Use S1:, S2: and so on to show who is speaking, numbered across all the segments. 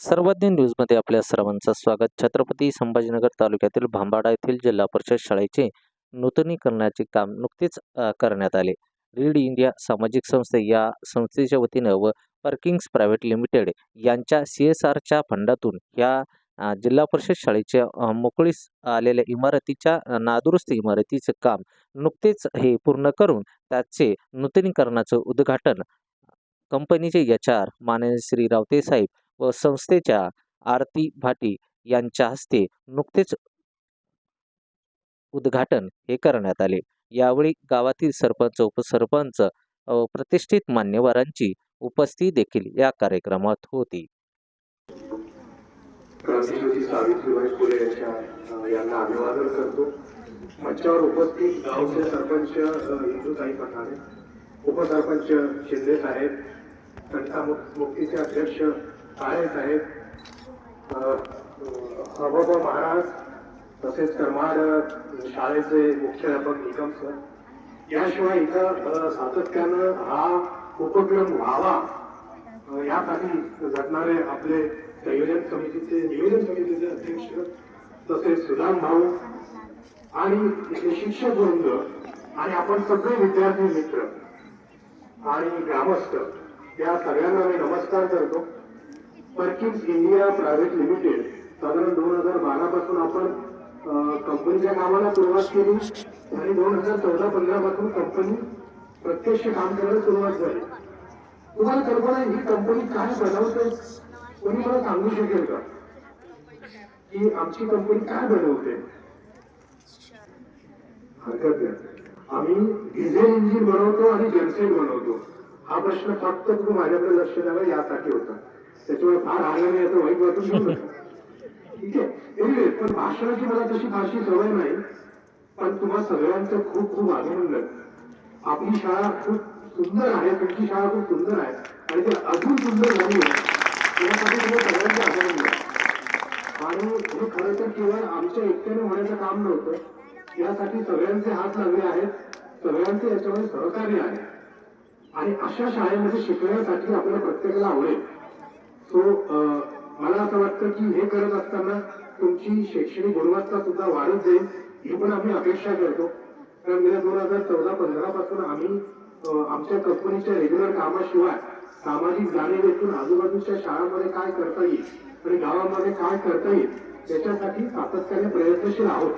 S1: सर्वज्ञ न्यूजमध्ये आपल्या सर्वांचं स्वागत. छत्रपती संभाजीनगर तालुक्यातील भांबाडा येथील जिल्हा परिषद शाळेचे नूतनीकरणाचे काम नुकतेच करण्यात आले. रीड इंडिया सामाजिक संस्थे या संस्थेच्या वतीनं व पर्किंग्स प्रायव्हेट लिमिटेड यांच्या सी एस आरच्या फंडातून या जिल्हा परिषद शाळेच्या मोकळीस आलेल्या इमारतीच्या नादुरुस्त इमारतीचं काम नुकतेच हे पूर्ण करून त्याचे नूतनीकरणाचं उद्घाटन कंपनीचे एच आर माननीय श्री रावते साहेब व संस्थेच्या आरती भाटी यांच्या हस्ते नुकतेच उद्घाटन हे करण्यात आले. यावेळी गावातील सरपंच उपसरपंच प्रतिष्ठित मान्यवरांची उपस्थिती देखील या कार्यक्रमात होती.
S2: क्रांतिज्योती सावित्रीबाई फुले यांच्या यांना अभिवादन करतो. मंचावर उपस्थित गावचे सरपंच अ, पठाणे उपसरपंच शिंदे साहेब संस्था मुक्तीचे अध्यक्ष शाळेत आहेत. अ, महाराज तसेच करमाड शाळेचे मुख्याध्यापक निकम सर याशिवाय इथं सातत्यानं हा उपक्रम व्हावा यासाठी झटणारे आपले संयोजन समितीचे नियोजन समितीचे अध्यक्ष तसेच सुदाम भाऊ आणि शिक्षक वृंद आणि आपण सगळे विद्यार्थी मित्र आणि ग्रामस्थ या सगळ्यांना मी नमस्कार करतो. पर्किन्स इंडिया प्रायव्हेट लिमिटेड साधारण दोन हजार बारा पासून आपण कंपनीच्या कामाला सुरुवात केली आणि दोन हजार चौदा पंधरा पासून कंपनी प्रत्यक्ष काम करायला सुरुवात झाली. तुम्हाला कल्पना ही कंपनी काय बनवते कोणी मला सांगू शकेल का? की आमची कंपनी काय बनवते? हरकत नाही. आम्ही डिझेल इंजिन बनवतो आणि जनसेट बनवतो. हा प्रश्न फक्त तुम्ही माझ्याकडे लक्ष द्यावा यासाठी होता. त्याच्यामुळे फार आल्याने याचं वाईट वाटून घेऊ नका ठीक आहे. एनिवे पण भाषणाची मला तशी फारशी सवय नाही पण तुम्हा सगळ्यांचं खूप खूप अभिनंदन. आपली शाळा खूप सुंदर आहे तुमची शाळा खूप सुंदर आहे आणि ते अजून सुंदर झाली यासाठी तुम्ही सगळ्यांचे अभिनंदन. आणि हे खरं तर केवळ आमच्या एकट्याने होण्याचं काम नव्हतं. यासाठी सगळ्यांचे हात लागले आहेत. सगळ्यांचे याच्यामध्ये सहकार्य आहे. आणि अशा शाळेमध्ये शिकण्यासाठी आपल्याला प्रत्येकाला आवडेल. सो मला असं वाटतं की हे करत असताना तुमची शैक्षणिक गुणवत्ता सुद्धा वाढत जाईल ही पण आम्ही अपेक्षा करतो. कारण गेल्या दोन हजार चौदा पंधरा पासून आम्ही आमच्या कंपनीच्या रेग्युलर कामाशिवाय सामाजिक जाणीव देखील आजूबाजूच्या शाळांमध्ये काय करता येईल आणि गावामध्ये काय करता येईल त्याच्यासाठी सातत्याने प्रयत्नशील आहोत.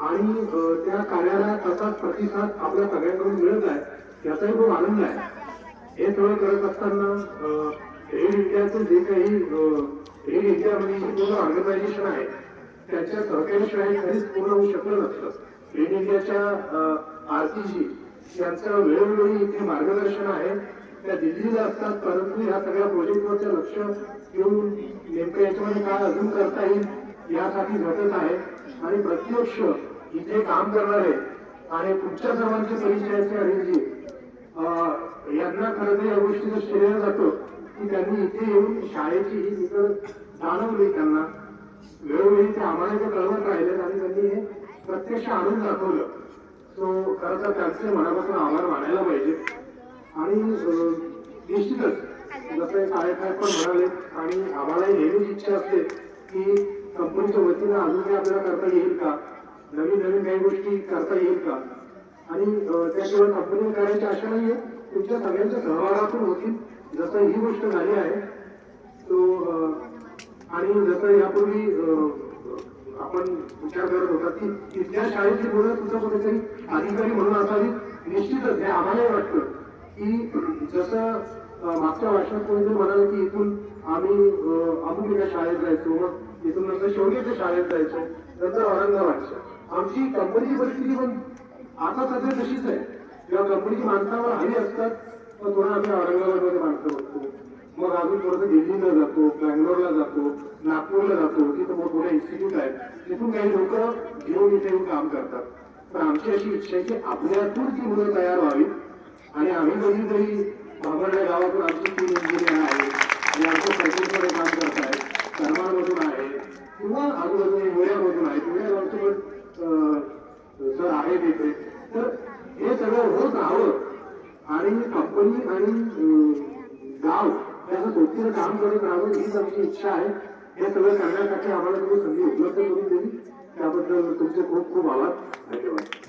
S2: आणि त्या कार्याला तसाच प्रतिसाद आपल्या सगळ्यांकडून मिळत आहे याचाही खूप आनंद आहे. हे सगळं करत असताना अ, इंडियाचं जे काही हे रेड इंडिया म्हणजे पूर्ण ऑर्गनायझेशन आहे त्याच्या सहकार्याशिवाय कधीच पूर्ण होऊ शकलं नसतं. एड इंडियाच्या आरतीजी यांचं वेळोवेळी इथे मार्गदर्शन आहे. त्या दिल्लीला असतात परंतु ह्या सगळ्या प्रोजेक्टवरचं लक्ष घेऊन नेमकं याच्यामध्ये काय अजून करता येईल यासाठी झटत आहे. आणि प्रत्यक्ष इथे काम करणारे आणि पुढच्या सर्वांचे परिचयाचे अनिलजी अं, यांना खरं तर या गोष्टीचं श्रेय जातं. की त्यांनी इथे येऊन शाळेची ही निकड जाणवली त्यांना. वेळोवेळी ते आम्हाला ते कळवत राहिले आणि त्यांनी हे प्रत्यक्ष आणून दाखवलं सो खरं तर त्यांचे मनापासून आभार मानायला पाहिजे. आणि निश्चितच जसं एक पण म्हणाले आणि आम्हालाही नेहमीच इच्छा असते की कंपनीच्या वतीनं अजून काही आपल्याला करता येईल का? नवीन नवीन काही गोष्टी करता येईल का? आणि त्याशिवाय कंपनी करायची आशा नाहीये तुमच्या सगळ्यांच्या सहभागातून होतील. जसं ही गोष्ट झाली आहे तो आणि जसं यापूर्वी आपण विचार करत होता की तिथल्या शाळेची मुलं सुद्धा कुठेतरी अधिकारी म्हणून असावी निश्चितच हे आम्हालाही वाटतं की जसं मागच्या वर्षात कोणीतरी म्हणाले की इथून आम्ही अमुक एका शाळेत जायचो मग इथून नंतर शेवटीच्या शाळेत जायचो नंतर औरंगाबादच्या आमची कंपनीची परिस्थिती पण आता सध्या तशीच आहे. जेव्हा कंपनीची माणसावर हवी असतात मग थोडं आम्ही औरंगाबादमध्ये माणसं बघतो मग अजून थोडंसं दिल्लीला जातो बँगलोरला जातो नागपूरला जातो. तिथं मोठमोठे इन्स्टिट्यूट आहेत. तिथून काही लोक घेऊन इथे येऊन काम करतात. पण आमची अशी इच्छा आहे की आपल्यातून ती मुलं तयार व्हावी आणि आम्ही कधी तरी भाबरड्या गावातून आमची तीन इंजिनियर आहे आणि आमच्या सर्किटमध्ये काम करत आहेत करमाळमधून आहे किंवा आजूबाजूने हिवऱ्यामधून आहे हिवऱ्या गावचे पण अं, सर तर हे सगळं होत राहावं. आणि कंपनी आणि गाव त्याचं दोघीचं काम करत राहावं हीच आमची इच्छा आहे. हे सगळं करण्यासाठी आम्हाला तुम्ही संधी उपलब्ध करून दिली त्याबद्दल तुमचे खूप खूप आभार. धन्यवाद.